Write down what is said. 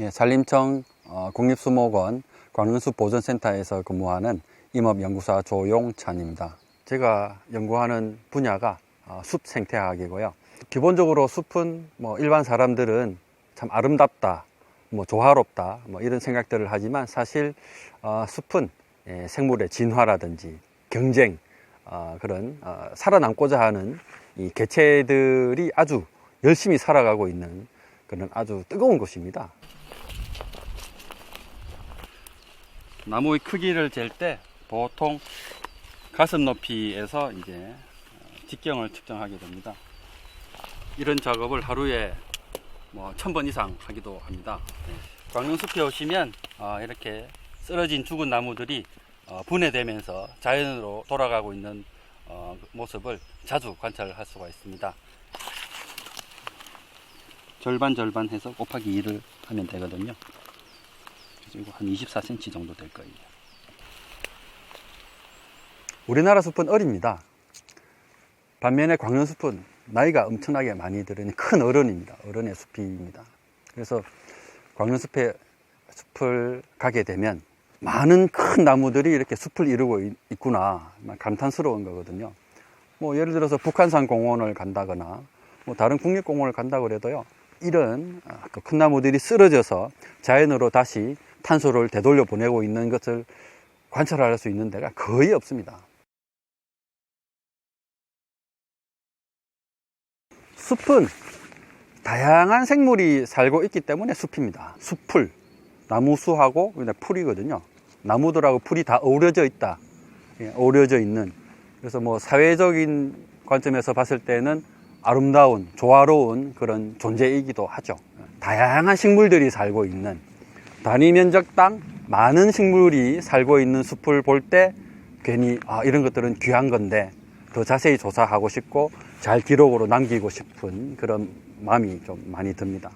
예, 산림청 어, 국립수목원 광릉숲 보존센터에서 근무하는 임업연구사 조용찬입니다. 제가 연구하는 분야가 어, 숲 생태학이고요. 기본적으로 숲은 뭐 일반 사람들은 참 아름답다, 뭐 조화롭다, 뭐 이런 생각들을 하지만 사실 어, 숲은 예, 생물의 진화라든지 경쟁 어, 그런 어, 살아남고자 하는 이 개체들이 아주 열심히 살아가고 있는 그런 아주 뜨거운 곳입니다. 나무의 크기를 잴 때 보통 가슴 높이에서 이제 어, 직경을 측정하게 됩니다. 이런 작업을 하루에 뭐 천번 이상 하기도 합니다. 네. 광릉숲에 오시면 어, 이렇게 쓰러진 죽은 나무들이 어, 분해되면서 자연으로 돌아가고 있는 모습을 자주 관찰할 수가 있습니다. 절반 절반 해서 곱하기 2를 하면 되거든요. 이거 한 24cm 정도 될 거예요. 우리나라 숲은 어립니다. 반면에 광릉숲은 나이가 엄청나게 많이 들은 큰 어른입니다. 어른의 숲입니다. 그래서 광릉숲에 숲을 가게 되면 많은 큰 나무들이 이렇게 숲을 이루고 있- 있구나 감탄스러운 거거든요. 뭐 예를 들어서 북한산 공원을 간다거나 뭐 다른 국립공원을 간다 그래도요 이런 아, 그큰 나무들이 쓰러져서 자연으로 다시 탄소를 되돌려 보내고 있는 것을 관찰할 수 있는 데가 거의 없습니다. 숲은 다양한 생물이 살고 있기 때문에 숲입니다. 숲풀, 나무수하고 풀이거든요. 나무들하고 풀이 다 어우러져 있다. 예, 어우러져 있는. 그래서 뭐 사회적인 관점에서 봤을 때는 아름다운, 조화로운 그런 존재이기도 하죠. 다양한 식물들이 살고 있는 단위 면적당 많은 식물이 살고 있는 숲을 볼 때 괜히 아, 이런 것들은 귀한 건데 더 자세히 조사하고 싶고 잘 기록으로 남기고 싶은 그런 마음이 좀 많이 듭니다.